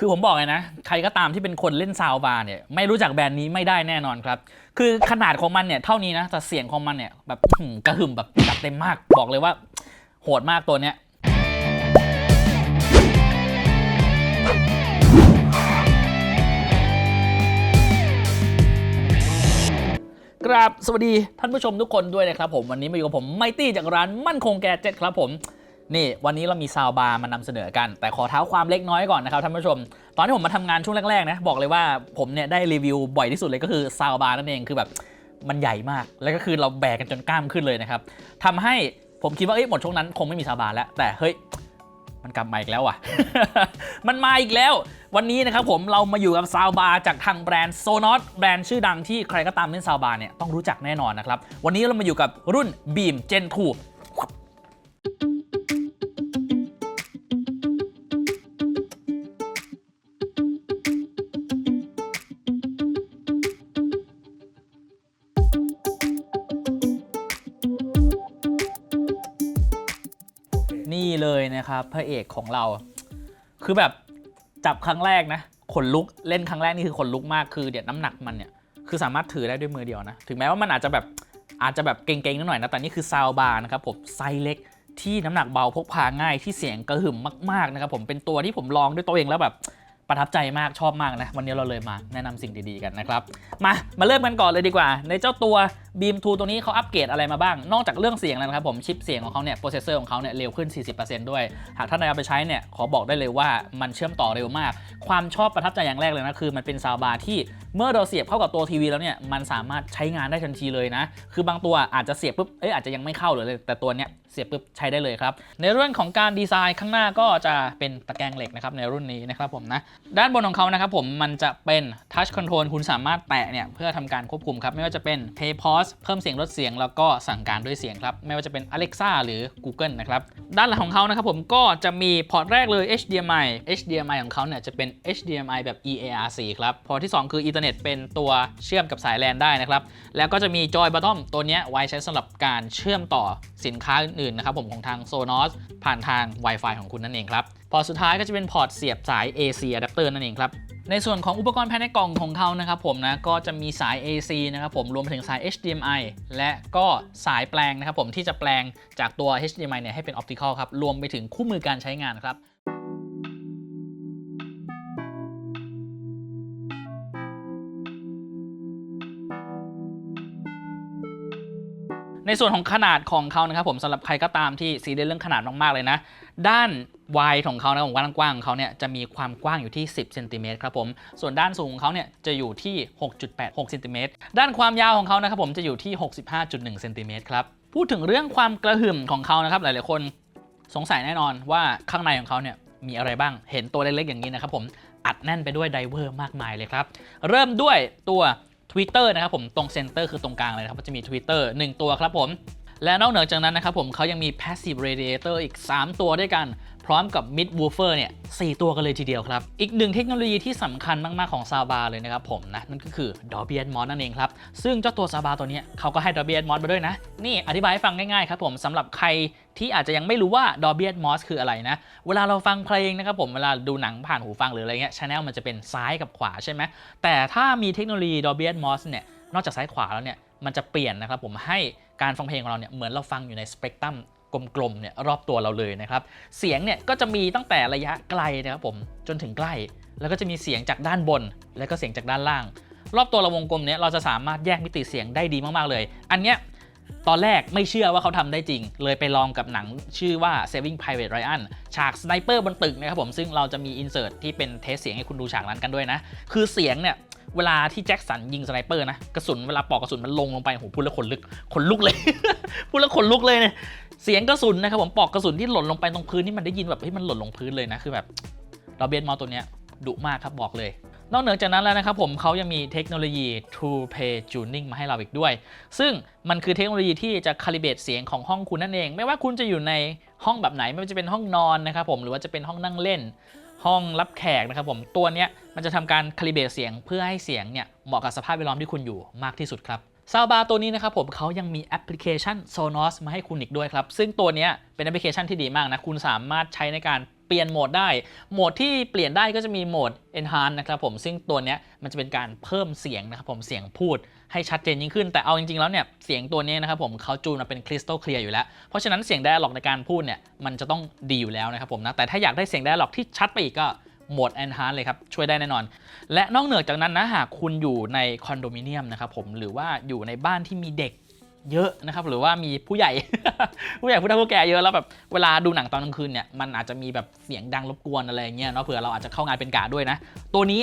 คือผมบอกเลยนะ ใครก็ตามที่เป็นคนเล่นซาวบาร์เนี่ยไม่รู้จักแบรนด์นี้ไม่ได้แน่นอนครับ คือขนาดของมันเนี่ยเท่านี้นะแต่เสียงของมันเนี่ยแบบกระหึ่มแบบจัดเต็มมาก บอกเลยว่า โหดมากตัวเนี้ยกราบสวัสดีท่านผู้ชมทุกคนด้วยนะครับผมวันนี้มาอยู่กับผมไมตี้จากร้านมั่นคงแกเจ็ตครับผม นี่วันนี้เรามีซาวบาร์มานำเสนอกัน แต่ขอเท้าความเล็กน้อยก่อนนะครับท่านผู้ชม ตอนที่ผมมาทำงานช่วงแรกๆนะบอกเลยว่าผมเนี่ยได้รีวิวบ่อยที่สุดเลยก็คือซาวบาร์นั่นเองคือแบบมันใหญ่มาก แล้วก็คือเราแบกกันจนกล้ามขึ้นเลยนะครับทำให้ผมคิดว่าเอ้ยหมดช่วงนั้นคงไม่มีซาวบาร์แล้ว แต่เฮ้ยมันกลับมาอีกแล้วว่ะ มันมาอีกแล้ว วันนี้นะครับผมเรามาอยู่กับซาวบาร์จากทางแบรนด์โซนอตแบรนด์ชื่อดังที่ใครก็ตามเล่นซาวบาร์เนี่ยต้องรู้จักแน่นอนนะครับ วันนี้เรามาอยู่กับรุ่น Beam Gen 2 นะครับพระเอกของเรา คือแบบจับครั้งแรกนะขนลุกเล่นครั้งแรกนี่คือขนลุกมากคือเดี๋ยวน้ำหนักมันเนี่ยคือสามารถถือได้ด้วยมือเดียวนะ ถึงแม้ว่ามันอาจจะแบบอาจจะแบบเก่งๆนิดหน่อยนะ แต่นี่คือซาวบาร์นะครับผมไซส์เล็กที่น้ำหนักเบาพกพาง่ายที่เสียงกระหึ่มมากๆนะครับผมเป็นตัวที่ผมลองด้วยตัวเองแล้วแบบประทับใจมากชอบมากนะ วันนี้เราเลยมาแนะนำสิ่งดีๆกันนะครับ มามาเริ่มกันก่อนเลยดีกว่า ในเจ้าตัว Beam 2ตัวนี้เขาอัปเกรดอะไรมาบ้าง นอกจากเรื่องเสียงแล้วนะครับผมชิปเสียงของเขาเนี่ยโปรเซสเซอร์ของเขาเนี่ยเร็วขึ้น 40%ด้วย หากท่านใดเอาไปใช้เนี่ยขอบอกได้เลยว่ามันเชื่อมต่อเร็วมาก ความชอบประทับใจอย่างแรกเลยนะคือมันเป็นซาวบาร์ที่เมื่อเราเสียบเข้ากับตัวทีวีแล้วเนี่ยมันสามารถใช้งานได้ทันทีเลยนะ คือบางตัวอาจจะเสียบปุ๊บเอ้ยอาจจะยังไม่เข้าเลยแต่ตัวเนี้ยเสียบปุ๊บใช้ได้เลยครับในเรื่องของการดีไซน์ข้างหน้าก็จะเป็นตะแกรงเหล็กนะครับในรุ่นนี้นะครับผมนะด้านบนของเขานะครับผมมันจะเป็นทัชคอนโทรลคุณสามารถแตะเนี่ยเพื่อทำการควบคุมครับไม่ว่าจะเป็น Play s เพิ่มเสียงลดเสียงแล้วก็สั่งการด้วยเสียงครับ ไม่ว่าจะเป็น Alexa หรือ Google นะครับ ด้านหลังของเขานะครับผมก็จะมีพอร์ตแรกเลย HDMI HDMI ของเขาเนี่ยจะเป็น HDMI แบบ EARC ครับ พอที่ 2 คือ Ethernet เน็ตเป็นตัวเชื่อมกับสายแลนได้นะครับ แล้วก็จะมี Joy Bottom ตัวนี้ไว้ใช้สำหรับการเชื่อมต่อสินค้าอื่นๆนะครับผมของทาง Sonos ผ่านทาง Wi-Fi ของคุณนั่นเองครับ พอร์ตสุดท้ายก็จะเป็นพอร์ตเสียบสาย AC adapter นั่นเองครับในส่วนของอุปกรณ์ภายในกล่องของเขานะครับผมนะก็จะมีสาย AC นะครับผมรวมไปถึงสาย HDMI และก็สายแปลงนะครับผมที่จะแปลงจากตัว HDMI เนี่ยให้เป็นออปติคอลครับรวมไปถึงคู่มือการใช้งานครับ ในส่วนของขนาดของเขานะครับผมสำหรับใครก็ตามที่ซีเรียสเรื่องขนาดมากๆเลยนะ ด้านวายของเขานะผมกว้างของเขาเนี่ยจะมีความกว้างอยู่ที่ 10เซนติเมตรครับผม ส่วนด้านสูงของเขาเนี่ยจะอยู่ที่ 6.86เซนติเมตรด้านความยาวของเขานะครับผมจะอยู่ที่ 65.1เซนติเมตรครับพูดถึงเรื่องความกระหึ่มของเขานะครับหลายๆคนสงสัยแน่นอนว่าข้างในของเขาเนี่ยมีอะไรบ้างเห็นตัวเล็กๆอย่างนี้นะครับผมอัดแน่นไปด้วยไดเวอร์มากมายเลยครับเริ่มด้วยตัว Twitter นะครับผมตรงเซนเตอร์คือตรงกลางเลยนะครับจะมี Twitter 1 ตัวครับผม และนอกเหนือจากนั้นนะครับผมเขายังมี Passive Radiator อีก 3 ตัวด้วยกัน พร้อมกับ Mid Woofer เนี่ยสตัวกันเลยทีเดียวครับ อีกหนึ่งเทคโนโลยีที่สำคัญมาก ๆ ของ s a b a เลยนะครับผมนะ นั่นก็คือ Dolby Atmos นั่นเองครับ ซึ่งเจ้าตัว s a b a ตัวนี้เขาก็ให้ Dolby Atmos มาด้วยนะ นี่อธิบายให้ฟังง่าย ๆ ครับผมสำหรับใครที่อาจจะยังไม่รู้ว่า Dolby Atmos คืออะไรนะ เวลาเราฟังเพลงนะครับผม เวลาดูหนังผ่านหูฟังหรืออะไรเงี้ยช anel มันจะเป็นซ้ายกับขวาใช่ไหมแต่ถ้ามีเทคโนโลยี Dolby Atmos เนี่ยนอกจากซ้ายขวาแล้วเนี่ย มันจะเปลี่ยนนะครับผมให้การฟังเพลงของเราเนี่ยเหมือนเราฟังอยู่ในสเปกตรัมกลมๆเนี่ยรอบตัวเราเลยนะครับ เสียงเนี่ยก็จะมีตั้งแต่ระยะไกลนะครับผมจนถึงใกล้ แล้วก็จะมีเสียงจากด้านบน แล้วก็เสียงจากด้านล่าง รอบตัวเราวงกลมเนี่ยเราจะสามารถแยกมิติเสียงได้ดีมากๆเลย อันเนี้ยตอนแรกไม่เชื่อว่าเขาทำได้จริง เลยไปลองกับหนังชื่อว่า Saving Private Ryan ฉากสไนเปอร์บนตึกนะครับผมซึ่งเราจะมีอินเสิร์ตที่เป็นเทสเสียงให้คุณดูฉากนั้นกันด้วยนะ คือเสียงเนี่ย เวลาที่แจ็คสันยิงสไนเปอร์นะกระสุนเวลาปอกกระสุนมันลงลงไปโหพูดแล้วขนลุกขนลุกเลย พูดแล้วขนลุกเลยเนี่ยเสียงกระสุนนะครับผมปอกกระสุนที่หล่นลงไปตรงพื้นนี่มันได้ยินแบบเฮ้ยมันหล่นลงพื้นเลยนะคือแบบเราเบนมอตัวเนี้ยดุมากครับบอกเลย นอกเหนือจากนั้นแล้วนะครับผมเขายังมีเทคโนโลยี True Play Tuning มาให้เราอีกด้วย ซึ่งมันคือเทคโนโลยีที่จะคาลิเบตเสียงของห้องคุณนั่นเอง ไม่ว่าคุณจะอยู่ในห้องแบบไหนไม่ว่าจะเป็นห้องนอนนะครับผมหรือว่าจะเป็นห้องนั่งเล่น ห้องรับแขกนะครับผมตัวเนี้ยมันจะทำการคาลิเบตเสียงเพื่อให้เสียงเนี่ยเหมาะกับสภาพแวดล้อมที่คุณอยู่มากที่สุดครับซาวบาร์ตัวนี้นะครับผมเขายังมีแอปพลิเคชัน Sonos มาให้คุณอีกด้วยครับ ซึ่งตัวนี้เป็นแอปพลิเคชันที่ดีมากนะ คุณสามารถใช้ในการ เปลี่ยนโหมดได้ โหมดที่เปลี่ยนได้ก็จะมีโหมด Enhance นะครับผมซึ่งตัวนี้มันจะเป็นการเพิ่มเสียงนะครับผมเสียงพูดให้ชัดเจนยิ่งขึ้น แต่เอาจริงๆแล้วเนี่ยเสียงตัวนี้นะครับผมเขาจูนมาเป็นคริสตัลเคลียร์อยู่แล้ว เพราะฉะนั้นเสียงไดอะล็อกในการพูดเนี่ยมันจะต้องดีอยู่แล้วนะครับผมนะแต่ถ้าอยากได้เสียงไดอะล็อกที่ชัดไปอีกก็โหมด Enhance เลยครับ ช่วยได้แน่นอน และนอกเหนือจากนั้นนะ หากคุณอยู่ในคอนโดมิเนียมนะครับผมหรือว่าอยู่ในบ้านที่มีเด็ก เยอะนะครับหรือว่ามีผู้ใหญ่ ผู้ใหญ่ผู้เฒ่าผู้แก่เยอะแล้วแบบเวลาดูหนังตอนกลางคืนเนี่ยมันอาจจะมีแบบเสียงดังรบกวนอะไรเงี้ยเนาะเผื่อเราอาจจะเข้างานเป็นกะด้วยนะ ตัวนี้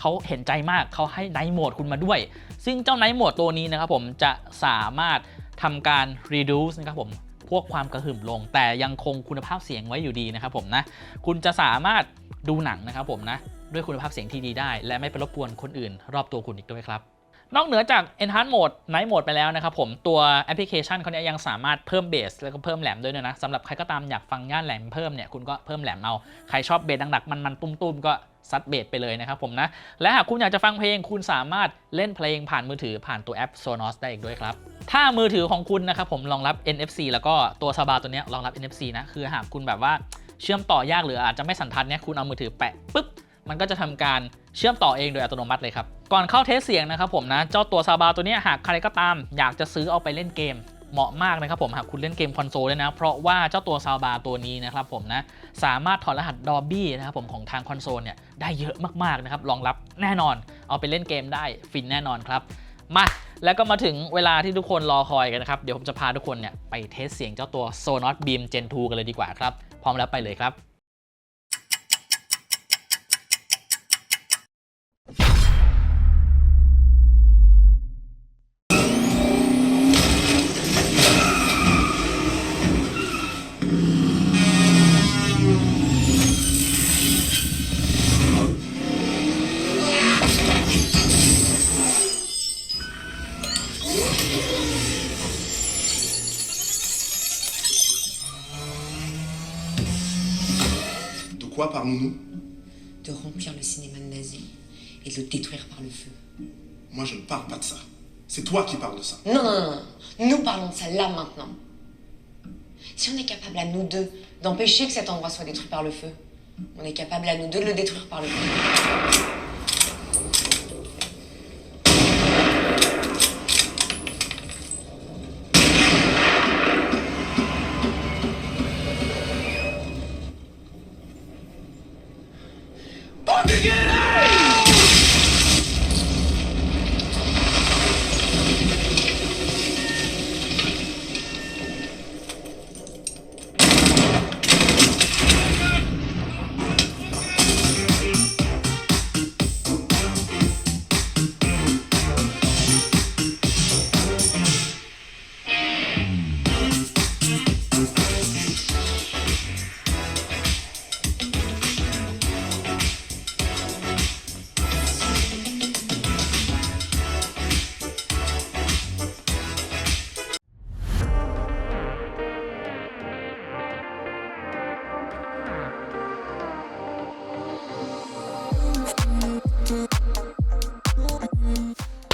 เขาเห็นใจมากเขาให้ไนท์โหมดคุณมาด้วย ซึ่งเจ้าไนท์โหมดตัวนี้นะครับผมจะสามารถทำการ reduce นะครับผมพวกความกระหึ่มลง แต่ยังคงคุณภาพเสียงไว้อยู่ดีนะครับผมนะคุณจะสามารถดูหนังนะครับผมนะด้วยคุณภาพเสียงที่ดีได้ และไม่ไปรบกวนคนอื่น รอบตัวคุณอีกด้วยครับ นอกเหนือจาก Enhance Mode Night Mode ไปแล้วนะครับผมตัวแอปพลิเคชันเขาเนี่ยยังสามารถเพิ่มเบสแล้วก็เพิ่มแหลมด้วยนะสำหรับใครก็ตามอยากฟังย่านแหลมเพิ่มเนี่ยคุณก็เพิ่มแหลมเอา ใครชอบเบสดังๆมันๆตุ้มๆก็ซัดเบสไปเลยนะครับผมนะ และหากคุณอยากจะฟังเพลงคุณสามารถเล่นเพลงผ่านมือถือผ่านตัวแอป Sonos ได้อีกด้วยครับ ถ้ามือถือของคุณนะครับผมรองรับ NFC แล้วก็ตัวซาบาตัวเนี้ยรองรับ NFC นะคือหากคุณแบบว่าเชื่อมต่อยากหรืออาจจะไม่สันทัดเนี่ยคุณเอามือถือแปะปุ๊บ มันก็จะทำการเชื่อมต่อเองโดยอัตโนมัติเลยครับ ก่อนเข้าเทสเสียงนะครับผมนะ เจ้าตัวซาบาตัวนี้หากใครก็ตาม อยากจะซื้อเอาไปเล่นเกมเหมาะมากนะครับผมหากคุณเล่นเกมคอนโซลด้วยนะ เพราะว่าเจ้าตัวซาวบาตัวนี้นะครับผมนะสามารถถอดรหัส Dolby นะครับผมของทางคอนโซลเนี่ยได้เยอะมากๆนะครับรองรับแน่นอนเอาไปเล่นเกมได้ฟินแน่นอนครับ มาแล้วก็มาถึงเวลาที่ทุกคนรอคอยกันนะครับ เดี๋ยวผมจะพาทุกคนเนี่ยไปเทสเสียงเจ้าตัว Sonos Beam Gen 2 กันเลยดีกว่าครับ พร้อมแล้วไปเลยครับ De quoi parlons-nous de remplir le cinéma nazi et de le détruire par le feu. Moi, je ne parle pas de ça. C'est toi qui parles de ça. Non, non, non, non. Nous parlons de ça là maintenant. Si on est capable à nous deux d'empêcher que cet endroit soit détruit par le feu, on est capable à nous deux de le détruire par le feu.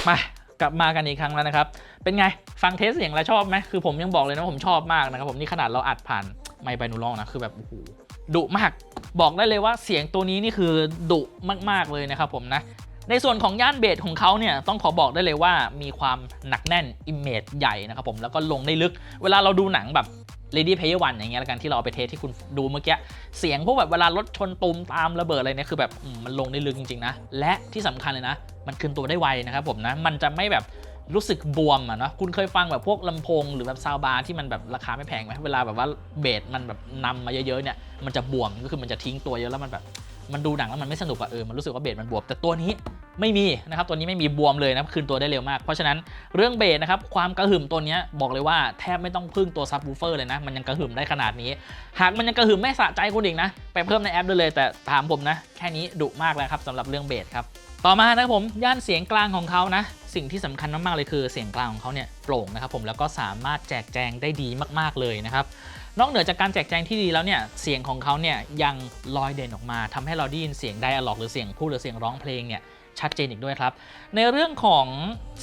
มากลับมากันอีกครั้งแล้วนะครับ เป็นไงฟังเทสเสียงแล้วชอบไหมคือผมยังบอกเลยนะผมชอบมากนะครับผมนี่ขนาดเราอัดผ่านไมค์ไบนูลองนะคือแบบโอ้โหดุมาก บอกได้เลยว่าเสียงตัวนี้นี่คือดุมากๆเลยนะครับผมนะในส่วนของย่านเบสของเขาเนี่ยต้องขอบอกได้เลยว่ามีความหนักแน่นอิมเมจใหญ่นะครับผมแล้วก็ลงได้ลึก เวลาเราดูหนังแบบ Lady Player One อย่างเงี้ยแล้วกันที่เราเอาไปเทสที่คุณดูเมื่อกี้เสียงพวกแบบเวลารถชนตูมตามระเบิดอะไรเนี่ยคือแบบมันลงได้ลึกจริงๆนะและที่สำคัญเลยนะ มันคืนตัวได้ไวนะครับผมนะมันจะไม่แบบรู้สึกบวมอะเนาะคุณเคยฟังแบบพวกลำโพงหรือแบบซาวบาร์ที่มันแบบราคาไม่แพงไหมเวลาแบบว่าเบสมันแบบนำมาเยอะๆเนี่ยมันจะบวมก็คือมันจะทิ้งตัวเยอะแล้วมันแบบมันดูหนังแล้วมันไม่สนุกอะเออ มันรู้สึกว่าเบสมันบวม แต่ตัวนี้ ไม่มีนะครับตัวนี้ไม่มีบวมเลยนะคืนตัวได้เร็วมาก เพราะฉะนั้นเรื่องเบสนะครับความกระหึ่มตัวนี้บอกเลยว่าแทบไม่ต้องพึ่งตัวซับวูเฟอร์เลยนะ มันยังกระหึ่มได้ขนาดนี้ หากมันยังกระหึ่มไม่สะใจคุณอีกนะ ไปเพิ่มในแอปได้เลย แต่ถามผมนะ แค่นี้ดุมากแล้วครับสำหรับเรื่องเบสครับต่อมานะผมย่านเสียงกลางของเขานะ สิ่งที่สำคัญมากๆเลยคือเสียงกลางของเขาเนี่ยโปร่งนะครับผมแล้วก็สามารถแจกแจงได้ดีมากๆเลยนะครับนอกเหนือจากการแจกแจงที่ดีแล้วเนี่ยเสียงของเขาเนี่ยยังลอยเด่นออกมาทำให้เราได้ยินเสียงไดอะล็อกหรือเสียงพูดหรือเสียงร้องเพลงเนี่ย ชัดเจนอีกด้วยครับ ในเรื่องของ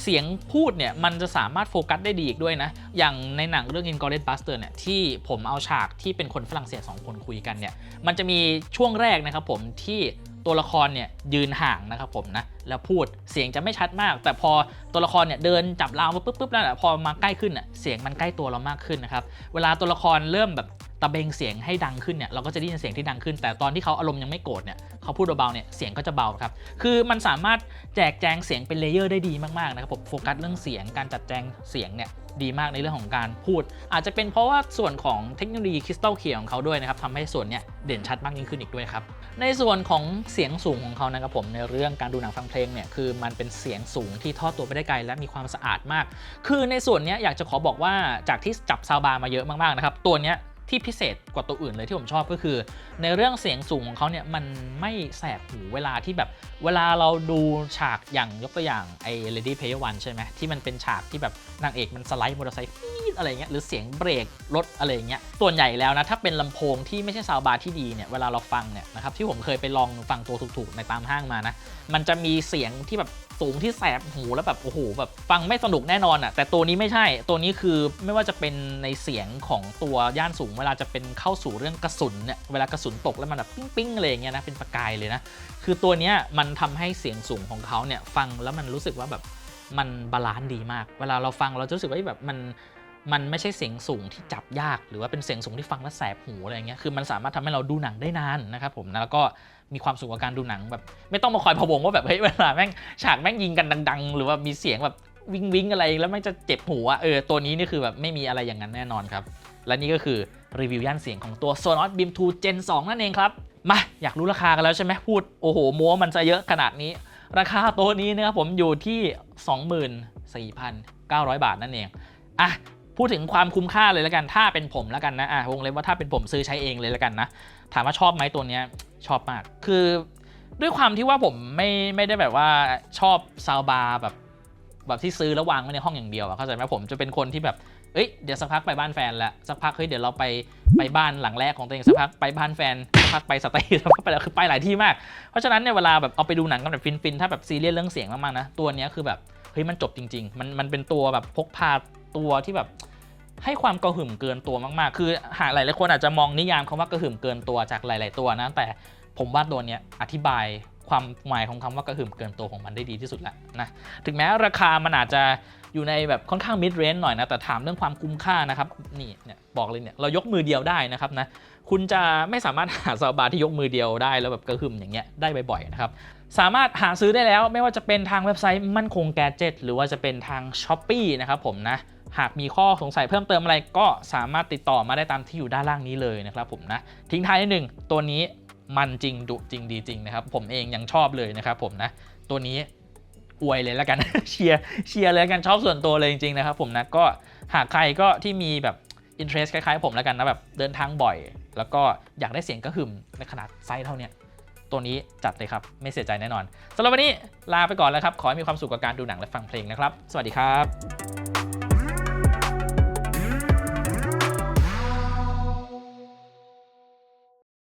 เสียงพูดเนี่ยมันจะสามารถโฟกัสได้ดีอีกด้วยนะ อย่างในหนังเรื่อง i n g o r i o u s Basterds เนี่ยที่ผมเอาฉากที่เป็นคนฝรั่งเศส 2 คนคุยกันเนี่ยมันจะมีช่วงแรกนะครับผมที่ตัวละครเนี่ยยืนห่างนะครับผมนะแล้วพูดเสียงจะไม่ชัดมาก แต่พอตัวละครเนี่ยเดินจับราวมาปุ๊บปุ๊บแล้วน่ะพอมาใกล้ขึ้นน่ะเสียงมันใกล้ตัวเรามากขึ้นนะครับเวลาตัวละครเริ่มแบบ ตะเบงเสียงให้ดังขึ้นเนี่ยเราก็จะได้ยินเสียงที่ดังขึ้น แต่ตอนที่เขาอารมณ์ยังไม่โกรธเนี่ยเขาพูดเบาๆเนี่ยเสียงก็จะเบาครับคือมันสามารถแจกแจงเสียงเป็นเลเยอร์ได้ดีมากๆนะครับผมโฟกัสเรื่องเสียงการจัดแจงเสียงเนี่ยดีมากในเรื่องของการพูด อาจจะเป็นเพราะว่าส่วนของเทคโนโลยีคริสตัลเคียร์ของเขาด้วยนะครับทำให้ส่วนเนี้ยเด่นชัดมากยิ่งขึ้นอีกด้วยครับในส่วนของเสียงสูงของเขานะครับผมในเรื่องการดูหนังฟังเพลงเนี่ยคือมันเป็นเสียงสูงที่ทอดตัวไปได้ไกลและมีความสะอาดมาก คือในส่วนเนี้ยอยากจะขอบอกว่าจากที่จับซาวบาร์มาเยอะมากๆนะครับตัวเนี้ย ที่พิเศษกว่าตัวอื่นเลยที่ผมชอบก็คือ ในเรื่องเสียงสูงของเขาเนี่ยมันไม่แสบหูเวลาที่แบบเวลาเราดูฉากอย่างยกตัวอย่างไอ้ Lady Player One ใช่ไหมที่มันเป็นฉากที่แบบนางเอกมันสไลด์มอเตอร์ไซค์ปี๊ดอะไรเงี้ยหรือเสียงเบรกรถอะไรเงี้ยส่วนใหญ่แล้วนะถ้าเป็นลำโพงที่ไม่ใช่ซาวบาร์ที่ดีเนี่ยเวลาเราฟังเนี่ยนะครับที่ผมเคยไปลองฟังตัวถูกๆในตามห้างมานะมันจะมีเสียงที่แบบสูงที่แสบหูแล้วแบบโอ้โหแบบฟังไม่สนุกแน่นอนอะ่ะแต่ตัวนี้ไม่ใช่ตัวนี้คือไม่ว่าจะเป็นในเสียงของตัวย่านสูงเวลาจะเป็นเข้าสู่เรื่องกระสุนเนี่ยเวลากระสุนตกแล้วมันแบบปิ้งปิ้งๆอะไรอย่างเงี้ยนะเป็นประกายเลยนะคือตัวเนี้ยมันทำให้เสียงสูงของเขาเนี่ยฟังแล้วมันรู้สึกว่าแบบมันบาลานซ์ดีมาก เวลาเราฟังเราจะรู้สึกว่าแบบมันมันไม่ใช่เสียงสูงที่จับยาก หรือว่าเป็นเสียงสูงที่ฟังแล้วแสบหูอะไรเงี้ยคือมันสามารถทำให้เราดูหนังได้นานนะครับผมนะแล้วก็มีความสุขกับการดูหนังแบบ ไม่ต้องมาคอยพะวงว่าแบบเฮ้ยเวลาแม่งฉากแม่งยิงกันดัง ๆ หรือว่ามีเสียงแบบวิงวิงอะไรแล้วแม่งจะเจ็บหูอะเออตัวนี้นี่คือแบบไม่มีอะไรอย่างนั้นแน่นอนครับ และนี่ก็คือ รีวิวย่านเสียงของตัว Sonos Beam 2 Gen 2 นั่นเองครับ มา อยากรู้ราคากันแล้วใช่ไหมพูด โอ้โหโม้มันจะเยอะขนาดนี้ ราคาตัวนี้นะครับผมอยู่ที่ 24,900 บาทนั่นเอง อะ พูดถึงความคุ้มค่าเลยแล้วกัน ถ้าเป็นผมแล้วกันนะ อะวงเล็บว่าถ้าเป็นผมซื้อใช้เองเลยแล้วกันนะ ถามว่าชอบไหมตัวเนี้ยชอบมาก คือด้วยความที่ว่าผมไม่ไม่ได้แบบว่าชอบซาวบาร์แบบแบบที่ซื้อแล้ววางไว้ในห้องอย่างเดียวอะเข้าใจไหมผมจะเป็นคนที่แบบ เอ้ยเดี๋ยวสักพักไปบ้านแฟนละสักพักเฮ้ยเดี๋ยวเราไปไปบ้านหลังแรกของตัวเองสักพักไปบ้านแฟนสักพักไปสเตย์สักพักไปแล้วคือไปหลายที่มาก เพราะฉะนั้นเนี่ยเวลาแบบเอาไปดูหนังกันแบบฟินๆถ้าแบบซีเรียสเรื่องเสียงมากๆนะตัวนี้คือแบบเฮ้ยมันจบจริง ๆ มันมันเป็นตัวแบบพกพาตัวที่แบบให้ความกระหึ่มเกินตัวมากๆ คือหาหลายๆคนอาจจะมองนิยามคำว่ากระหึ่มเกินตัวจากหลาย ๆ ตัวนะ แต่ผมว่าตัวเนี้ยอธิบายความหมายของคำว่ากระหึ่มเกินตัวของมันได้ดีที่สุดแล้วนะ ถึงแม้ราคามันอาจจะ อยู่ในแบบค่อนข้างมิดเรน g e หน่อยนะ แต่ถามเรื่องความคุ้มค่านะครับ นี่เนี่ยบอกเลยเนี่ยเรายกมือเดียวได้นะครับนะ คุณจะไม่สามารถหาซาวบาที่ยกมือเดียวได้แล้วแบบกระหึ่มอย่างเงี้ยได้บ่อยๆนะครับ สามารถหาซื้อได้แล้วไม่ว่าจะเป็นทางเว็บไซต์มั่นคงแกจ e t หรือว่าจะเป็นทาง s h อ p e e นะครับผมนะหากมีข้อสงสัยเพิ่มเติมอะไรก็สามารถติดต่อมาได้ตามที่อยู่ด้านล่างนี้เลยนะครับผมนะ ทิ้งท้ายนิดหนึ่งตัวนี้มันจริงดุจริงดีจริงนะครับ ผมเองยังชอบเลยนะครับผมนะ ตัวนี้ อวยเลยแล้วกันเชียร์เชียร์เลยกันชอบส่วนตัวเลยจริงๆนะครับผมนะก็หากใครก็ที่มีแบบ interest คล้ายๆผมแล้วกันนะแบบเดินทางบ่อย แล้วก็อยากได้เสียงกระหึ่มในขนาดไซส์เท่าเนี้ยตัวนี้จัดเลยครับ ไม่เสียใจแน่นอนสำหรับวันนี้ลาไปก่อนแล้วครับ ขอให้มีความสุขกับการดูหนังและฟังเพลงนะครับ สวัสดีครับ